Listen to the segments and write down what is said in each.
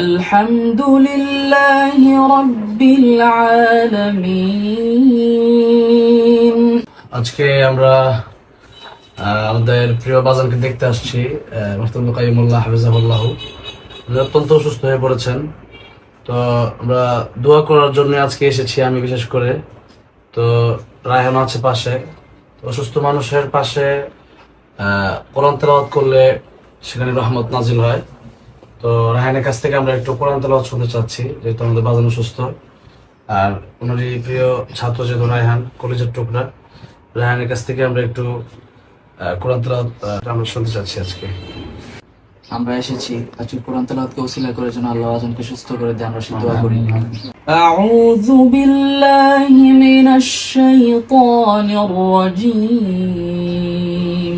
الحمد لله رب العالمين আজকে আমরা আহ, আমাদের প্রিয় বাজানকে দেখতে আসছি মুফতুল কাইমুল্লাহ হাফিজাহুল্লাহ উনি অত্যন্ত অসুস্থ হয়ে পড়েছেন তো আমরা দোয়া করার জন্য আজকে এসেছি আমি বিশেষ করে তো রায়হান আছে পাশে তো অসুস্থ মানুষের পাশে আহ, কোরআন তেলাওয়াত করলে সেখানে রহমত নাজিল হয় তো রায়হানের কাছ থেকে আমরা একটু কোরআন তেলাওয়াত শুনতে চাচ্ছি যেহেতু আমাদের বাজানো সুস্থ আর ওনারই প্রিয় ছাত্র যেহেতু রায়হান কলেজের টুকরা রায়হানের কাছ থেকে আমরা একটু আহ, কোরআন তেলাওয়াত আহ, আমরা শুনতে চাচ্ছি আজকে আমরা এসেছি আজকে কোরআন তেলাওয়াতকে ওসিলা করে যেন আল্লাহ আজমকে সুস্থ করে দেয় আমরা সে দোয়া করি أعوذ بالله من الشيطان الرجيم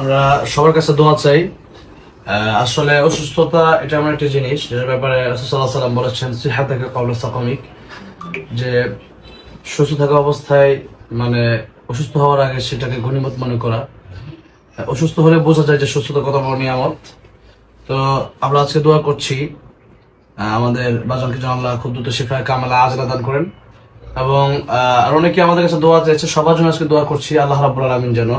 আমরা সবার কাছে দোয়া চাই আসলে অসুস্থতা এটা আমার একটা জিনিস যেটার ব্যাপারে রাসুসাল্লাহ সাল্লাম বলেছেন, সিহা থেকে যে সুস্থ থাকা অবস্থায় মানে অসুস্থ হওয়ার আগে সেটাকে ঘনীমত মনে করা। অসুস্থ হলে বোঝা যায় যে সুস্থতা কত বড় নিয়ামত। তো আমরা আজকে দোয়া করছি আমাদের বাজারকে জানলা খুব দ্রুত শেখা কামালা আজরা দান করেন। এবং আর অনেকে আমাদের কাছে দোয়া চাইছে সবার জন্য আজকে দোয়া করছি আল্লাহ রাবুল আলমিন যেন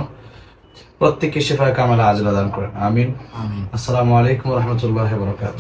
প্রত্যেককে শেফায় কামালা আজলা দান করেন আমিন। আসসালামু আলাইকুম রহমতুল্লাহ বরকাত